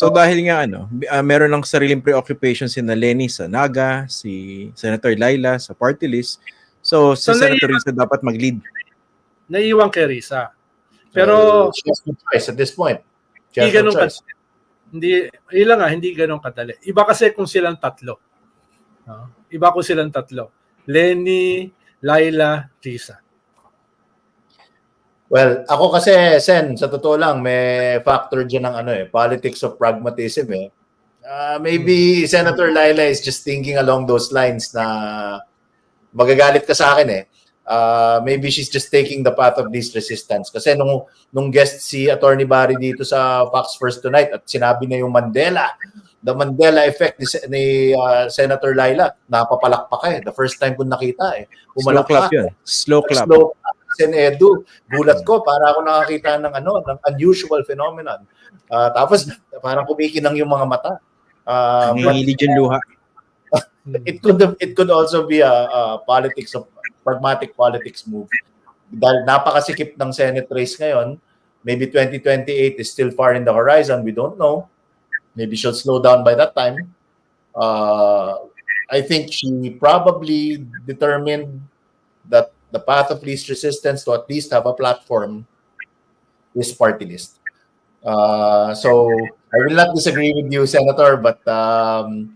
So dahil nga ano, uh, meron ng sariling preoccupation si na Lenny sa Naga, si Senator Laila sa party list. So, si So, Senator Risa dapat mag-lead. Naiiwan kay Risa. Pero Uh, she has no choice at this point. She hindi no ganun choice. kadali. Hindi, ilang nga, hindi ganun kadali. Iba kasi kung silang tatlo. No? Iba kung silang tatlo. Lenny, Laila, Risa. Well, ako kasi, Sen, sa totoo lang, may factor dyan ng ano eh, politics of pragmatism eh. Uh, maybe Senator Laila is just thinking along those lines na magagalit ka sa akin eh. Uh, maybe she's just taking the path of least resistance. Kasi nung, nung guest si Attorney Barry dito sa Fox First Tonight at sinabi na yung Mandela, the Mandela effect ni, ni uh, Senator Laila, napapalakpak eh. The first time ko nakita eh. Slow clap Pumalakpak. yun. Slow clap. Slow clap. Sen Edu, gulat ko para ako nakakita ng ano, ng unusual phenomenon. Ah, tapos parang kumikinang yung mga mata. Ah, but Nanginginig yung luha. it could it could also be a, a politics of pragmatic politics move. Dahil napakasikip ng Senate race ngayon, maybe 2028 is still far in the horizon. We don't know. Maybe she'll slow down by that time. Uh, I think she probably determined that the path of least resistance to at least have a platform is party list. Uh, so I will not disagree with you, Senator, but um,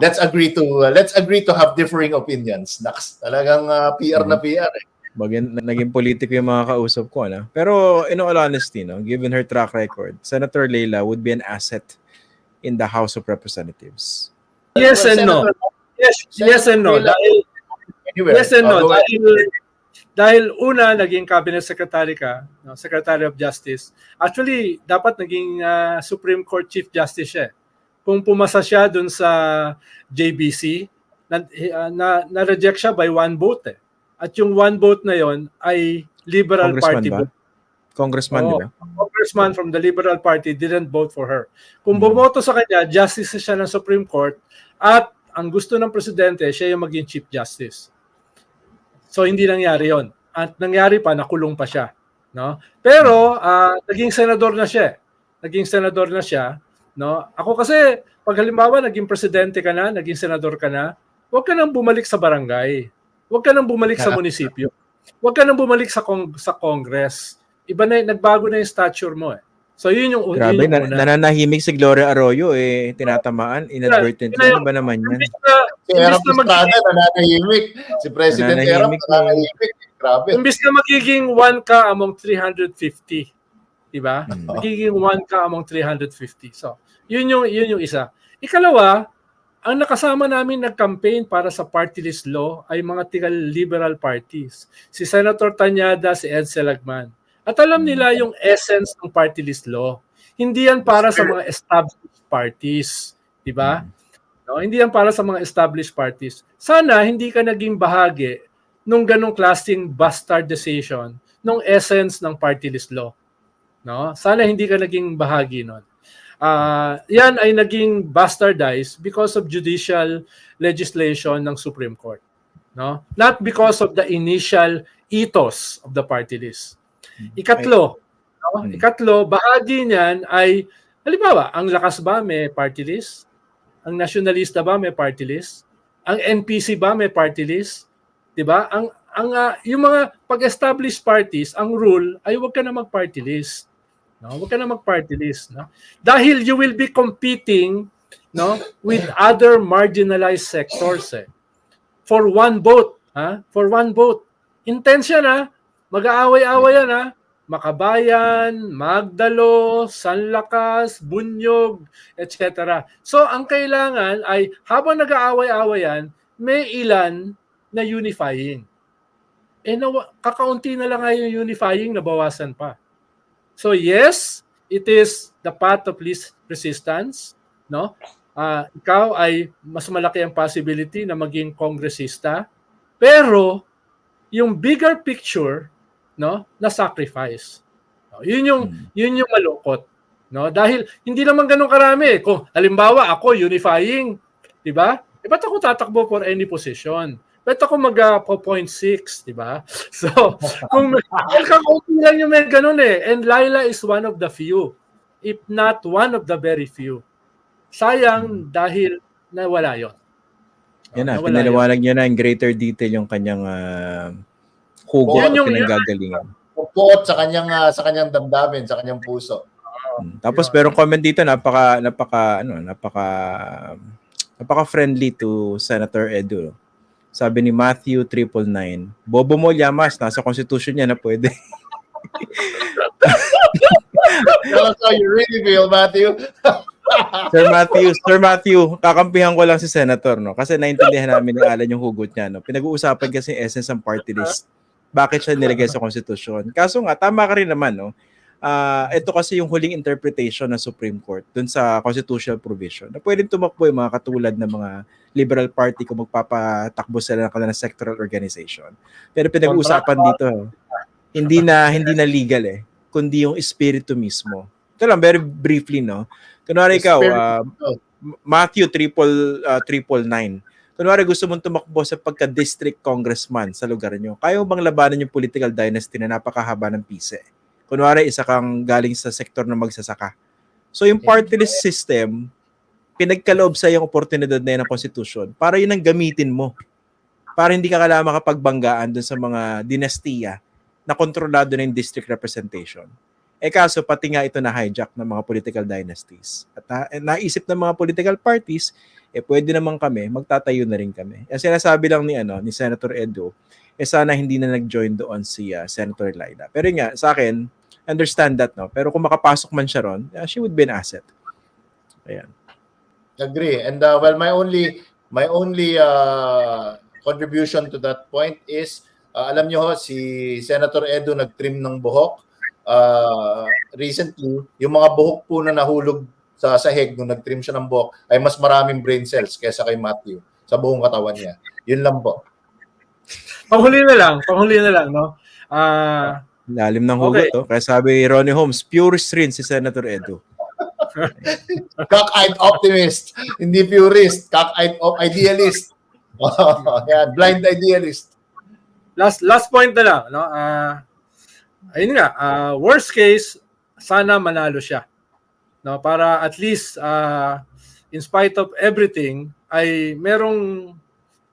let's agree to uh, let's agree to have differing opinions. Naks, talagang uh, PR na PR. Eh. Bagay, naging politiko yung mga kausap ko. Ano? Pero in all honesty, no, given her track record, Senator Leila would be an asset in the House of Representatives. Yes and no. Senator, Yes, yes and no. Senator Dahil, yes and no. Uh. Dahil, dahil una, naging cabinet secretary ka, no, Secretary of Justice. Actually, dapat naging ah, Supreme Court Chief Justice siya. eh. Kung pumasa siya dun sa JBC, na, ah, na, na-reject siya by one vote eh. At yung one vote na yon ay Liberal Party ba? vote. Congressman, Oo. di ba? congressman from the Liberal Party didn't vote for her. Kung Hmm. bumoto sa kanya, justice siya ng Supreme Court at ang gusto ng presidente, siya yung maging Chief Justice. So hindi nangyari yon. At nangyari pa, nakulong pa siya. No? Pero ah, naging senador na siya. eh. Naging senador na siya. No? Ako kasi, pag halimbawa naging presidente ka na, naging senador ka na, huwag ka nang bumalik sa barangay. Huwag ka nang bumalik sa munisipyo. Huwag ka nang bumalik sa kong sa Congress. Iba na, nagbago na yung stature mo eh. So yun yung, yun Grabe, yung na, una. nananahimik si Gloria Arroyo eh, tinatamaan, inadvertently. Yun na Ano ba naman yan? Si Erap Estrada, nananahimik. Si President Erap, Nananahimik na. nananahimik. Grabe. imbis na magiging 1 ka among 350. Diba? Hmm. Magiging 1 ka among 350. So, yun yung, yun yung isa. Ikalawa, ang nakasama namin nag-campaign para sa party list law ay mga tigal liberal parties. Si Senator Tanyada, si Ed Selagman. At alam nila yung essence ng party list law. Hindi yan para sa mga established parties. Di ba? No, hindi yan para sa mga established parties. Sana hindi ka naging bahagi nung ganong klaseng bastardization nung essence ng party list law. No? Sana hindi ka naging bahagi nun. Ah, yan ay naging bastardized because of judicial legislation ng Supreme Court. No? Not because of the initial ethos of the party list. Ikatlo, no? Hmm. ikatlo, bahagi niyan ay halimbawa, ang lakas ba may party list? Ang nationalista ba may party list? Ang NPC ba may party list? 'Di ba? Ang ang ah, yung mga pag-established parties, ang rule ay huwag ka na mag-party list. No, huwag ka na mag-party list, no? Dahil you will be competing, no, with other marginalized sectors eh. For one vote, ha? For one vote. Intense yan, ha? Mag-aaway-away yan, ha? Makabayan, Magdalo, Sanlakas, Bunyog, etc. So, ang kailangan ay habang nag-aaway-away yan, may ilan na unifying. Eh, nawa, kakaunti na lang yung unifying, nabawasan pa. So, yes, it is the path of least resistance. No? Ah, ikaw ay mas malaki ang possibility na maging kongresista. Pero, yung bigger picture, no, na sacrifice. No, yun yung Hmm. yun yung malukot, no? Dahil hindi naman ganun karami. Kung halimbawa ako unifying, 'di ba? Eh ba't ako tatakbo for any position? Ba't ako mag uh, 0.6, 'di ba? So, kung kakaunti lang yung may ganun eh. And Laila is one of the few, if not one of the very few. Sayang dahil nawala yon. Yan na, pinaliwanag niya na in greater detail yung kanyang uh, hugot Yan at yung- pinanggagalingan. Puot sa kanyang ah, sa kanyang damdamin, sa kanyang puso. Mm. Tapos merong comment dito napaka napaka ano napaka napaka friendly to Senator Edu. Sabi ni Matthew 999, Bobo mo Llamas, nasa constitution niya na pwede. That's how you really feel, Matthew. Sir Matthew, Sir Matthew, kakampihan ko lang si Senator no kasi naintindihan namin ni Alan yung hugot niya no. Pinag-uusapan kasi essence ng party list. Bakit siya nilagay sa constitution? Kaso nga tama ka rin naman no. Ah, ito kasi yung huling interpretation ng Supreme Court dun sa constitutional provision na pwedeng tumakbo yung mga katulad ng mga liberal party kung magpapatakbo sila ng kanilang sectoral organization. Pero pinag-uusapan dito, hindi na hindi na legal eh, kundi yung espiritu mismo. Ito lang, very briefly, no? Kunwari ikaw, ah, Matthew triple, ah, triple nine. Kunwari gusto mong tumakbo sa pagka-district congressman sa lugar nyo, kaya bang labanan yung political dynasty na napakahaba ng pise? Kunwari, isa kang galing sa sektor na magsasaka. So yung party list system, pinagkaloob sa yung oportunidad na yun ng constitution para yun ang gamitin mo. Para hindi ka kailangan makapagbanggaan dun sa mga dinastiya na kontrolado ng district representation. Eh kaso, pati nga ito na hijack ng mga political dynasties. At na, naisip ng mga political parties, eh pwede naman kami, magtatayo na rin kami. Ang sinasabi lang ni, ano, ni Senator Edo, eh sana hindi na nag-join doon si ah, Senator Laila. Pero nga, sa akin, understand that, no? Pero kung makapasok man siya ron, ah, she would be an asset. Ayan. Agree. And uh, well, my only my only uh, contribution to that point is uh, alam niyo ho si Senator Edo nagtrim ng buhok. Uh, recently, yung mga buhok po na nahulog sa sahig nung nagtrim siya ng buhok ay mas maraming brain cells kaysa kay Matthew sa buong katawan niya. Yun lang po. Panghuli na lang, panghuli na lang, no? Ah, Lalim ng hugot, Okay. oh. Kaya sabi ni Ronnie Holmes, purist rin si Senator Edo. Cock-eyed optimist, hindi purist. Cock-eyed op- idealist. Yan, blind idealist. last last point na lang, no? Ah, ayun nga, ah, worst case sana manalo siya. No, para at least ah, in spite of everything ay merong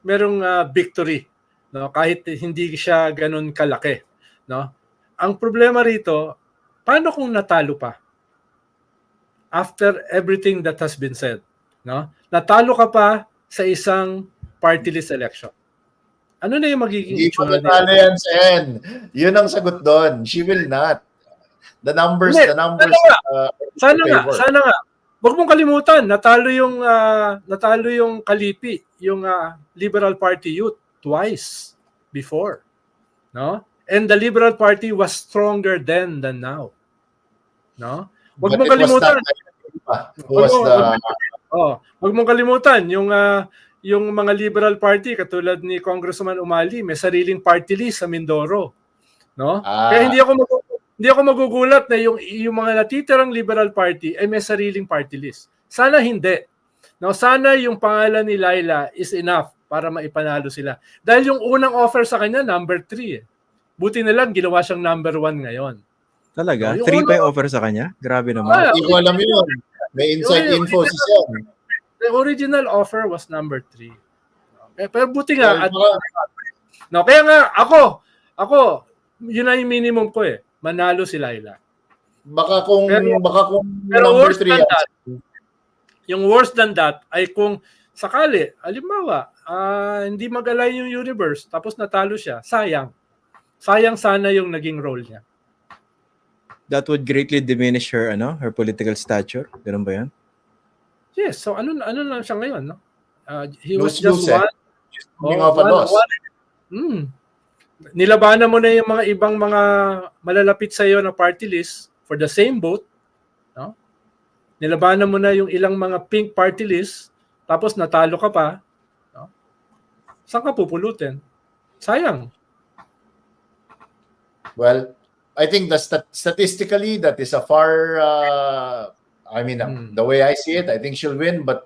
merong ah, victory, no? Kahit hindi siya ganun kalaki, no? Ang problema rito, paano kung natalo pa? After everything that has been said, no? Natalo ka pa sa isang party list election. Ano na yung magiging Hindi pa natalo yan, Sen. Yun ang sagot doon. She will not. The numbers, Hindi, the numbers. sana nga. uh, Sana nga, sana nga. Huwag mong kalimutan, natalo yung ah, natalo yung Kalipi, yung ah, Liberal Party Youth twice before. No? And the Liberal Party was stronger then than now. No? Huwag mong kalimutan. was Wag the Oh, huwag mong kalimutan yung ah, yung mga Liberal Party katulad ni Congressman Umali, may sariling party list sa Mindoro. No? Ah. Kaya hindi ako mag- hindi ako magugulat na yung yung mga natitirang Liberal Party ay may sariling party list. Sana hindi. No, sana yung pangalan ni Laila is enough para maipanalo sila. Dahil yung unang offer sa kanya number 3 eh. Buti na lang ginawa siyang number 1 ngayon. Talaga? Yung Three pa yung offer sa kanya? Grabe naman. Ah, Hindi ko alam yun. May inside Yung- info si Sen. The original offer was number 3. Okay, pero buti nga at No, kaya nga ako, ako, yun na yung minimum ko eh. Manalo si Laila. Baka kung Pero- baka kung Pero number worse 3 than that, yung worse than that ay kung sakali, alimbawa, ah, hindi mag-align yung universe, tapos natalo siya, sayang. Sayang sana yung naging role niya. That would greatly diminish her, ano, her political stature. Ganun ba yan? Yes, so ano ano lang siya ngayon, no? Ah, he was Lose-lose, just eh. one. Coming Oh, off a one- loss. one- Hmm. Nilabanan mo na yung mga ibang mga malalapit sa iyo na party list for the same vote, no? Nilabanan mo na yung ilang mga pink party list, tapos natalo ka pa, no? Saan ka pupulutin? Sayang. Well, I think that stat- statistically that is a far uh, I mean Hmm. the way I see it, I think she'll win but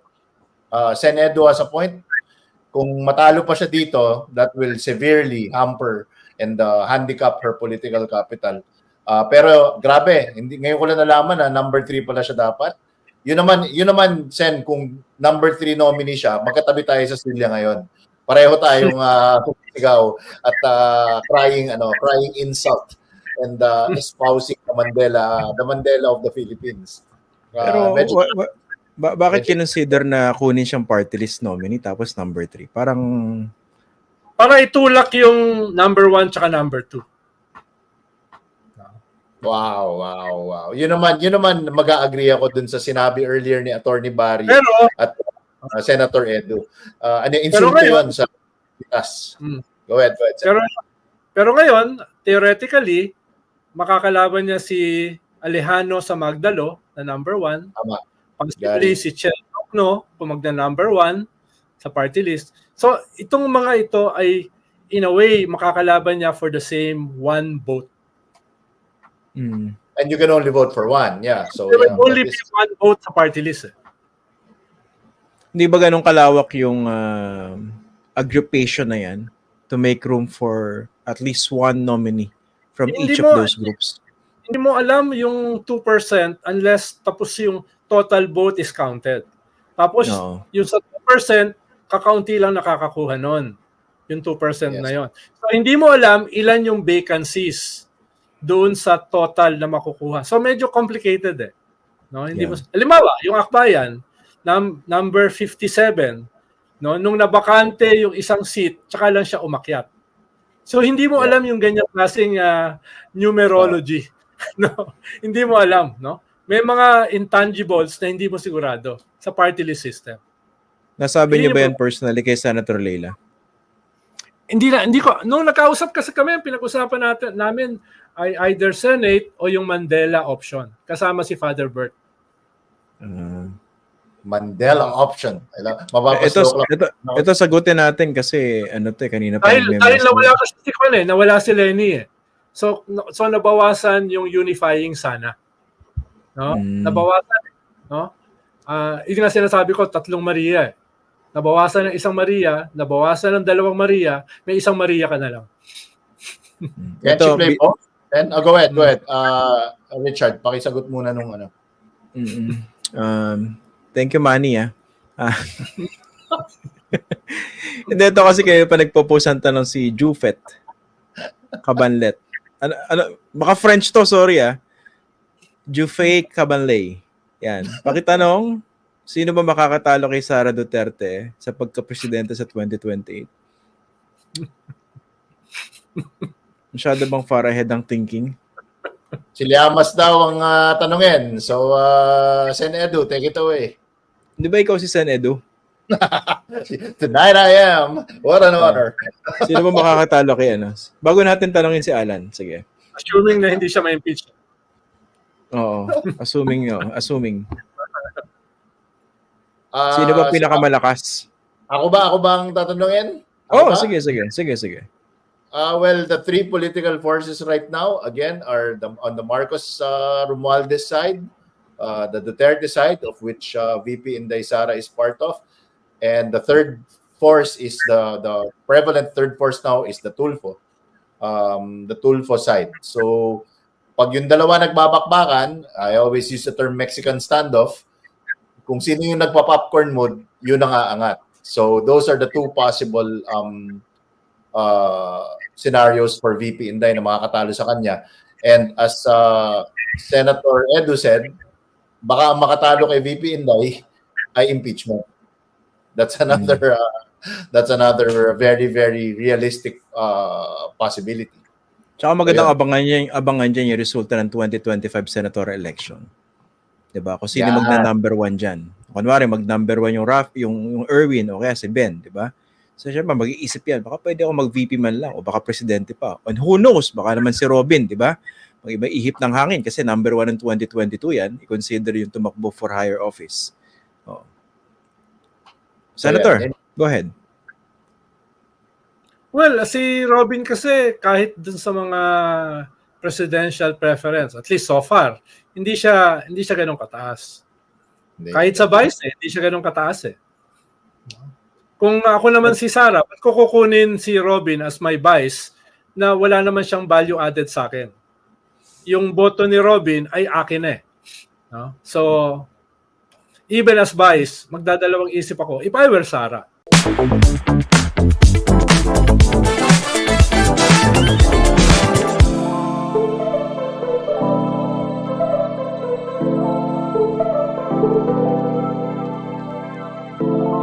uh, Sen Edo has a point. Kung matalo pa siya dito, that will severely hamper and uh, handicap her political capital. Uh, pero grabe, hindi ngayon ko lang nalaman na number 3 pala siya dapat. Yun naman, yun naman, Sen, kung number three nominee siya, magkatabi tayo sa silya ngayon. Pareho tayong uh, sigaw at ah, crying, ano, crying insult and uh, espousing the Mandela, the Mandela of the Philippines. Ah, Pero medyo- wa- wa- ba- bakit kinonsider na kunin siyang party list nominee tapos number 3? Parang Para itulak yung number one tsaka number two. Wow, wow, wow. Yun naman, yun naman mag-agree ako dun sa sinabi earlier ni Attorney Barry Pero, at uh, Senator Edu. Uh, ano, insulto ngayon- yun sa Pitas. Hmm. Go ahead, go ahead. Pero, pero ngayon, theoretically, makakalaban niya si Alejandro sa Magdalo na number one. Tama. Possibly Gary. si Chel no kung magna number one sa party list. So, itong mga ito ay in a way makakalaban niya for the same one vote. mm, And you can only vote for one. Yeah. So, There yeah, will only be is- one vote sa party list. Eh. hindi ba ganun kalawak yung ah, aggregation na yan to make room for at least one nominee from Hindi each mo- of those groups? Hindi mo alam yung 2% unless tapos yung total vote is counted. Tapos No. yung sa 2%, kakaunti lang nakakakuha nun. Yung 2% na Yes. yon. So hindi mo alam ilan yung vacancies doon sa total na makukuha. So medyo complicated eh. No, hindi Yeah. mo Halimbawa, yung Akbayan, num- number 57, no, nung nabakante yung isang seat, tsaka lang siya umakyat. So hindi mo Yeah. alam yung ganyan klaseng ah, numerology. no, hindi mo alam, no? May mga intangibles na hindi mo sigurado sa party list system. Nasabi Hindi niyo ba yan personally kay Senator Leila? Hindi na hindi ko nung nakausap kasi kami pinag-usapan natin namin ay either Senate o yung Mandela option kasama si Father Bert. Ah. Mandela option. Alam- ito, ito, ito sagutin natin kasi ano to eh, kanina pa Dahil dahil nawala kasi si Kwan eh, nawala si Lenny eh. So so nabawasan yung unifying sana. No? Mm. Nabawasan, no? Ah, yun nga sinasabi ko, tatlong Maria eh. Nabawasan ng isang Maria, nabawasan ng dalawang Maria, may isang Maria ka na lang. Can't Ito, you play bi- both? Then, oh, go ahead, go ahead. Uh, Richard, pakisagot muna nung ano. Um, thank you, Manny. Ah. Ah. Hindi, ito kasi kayo pa nagpo-post ang tanong si Jufet Cabanlet. Ano, ano, baka French to, sorry ah. Jufet Cabanlay. Yan. Pakitanong, sino ba makakatalo kay Sara Duterte sa pagka-presidente sa 2028? Masyado bang far ahead ang thinking? Si Liamas daw ang ah, tanungin. So, uh, Sen Edu, take it away. Di ba ikaw si Sen Edu? Tonight I am. What an honor. Sino ba makakatalo kay ano? Bago natin tanongin si Alan. Sige. Assuming na hindi siya ma-impeach. Oo. Assuming, oh, assuming. Ah, Sino ba pinakamalakas? ako ba? Ako ba ang tatanungin? Ako Oh, ba? sige, sige. Sige, sige. Uh, well, the three political forces right now, again, are the, on the Marcos uh, Romualdez side, uh, the Duterte side, of which uh, VP Inday Sara is part of, and the third force is the the prevalent third force now is the Tulfo, um, the Tulfo side. So, pag yung dalawa nagbabakbakan, I always use the term Mexican standoff. Kung sino yung nagpa-popcorn mode, yun ang aangat. So, those are the two possible um, uh, scenarios for VP Inday na makakatalo sa kanya. And as uh, Senator Edu said, baka ang makatalo kay VP Inday ay impeachment. That's another uh, that's another very very realistic uh, possibility. Tsaka magandang Ayun. abangan niya, abangan niya yung resulta ng 2025 senatorial election. 'Di ba? Kung sino Yan. magna number one diyan. Kunwari mag number one yung Raf, yung yung Erwin o kaya si Ben, 'di ba? So syempre mag-iisip yan, baka pwede ako mag-VP man lang o baka presidente pa. And who knows, baka naman si Robin, 'di ba? Mag iba ihip ng hangin kasi number one ng 2022 yan, i-consider yung tumakbo for higher office. Oh. Senator, Ayan. go ahead. Well, si Robin kasi kahit dun sa mga presidential preference, at least so far, hindi siya hindi siya ganun kataas. Hindi. Kahit sa vice, eh, hindi siya ganun kataas eh. Kung ako naman si Sarah, ba't ko kukunin si Robin as my vice na wala naman siyang value added sa akin? Yung boto ni Robin ay akin eh. No? So, even as vice, magdadalawang isip ako, if I were Sara.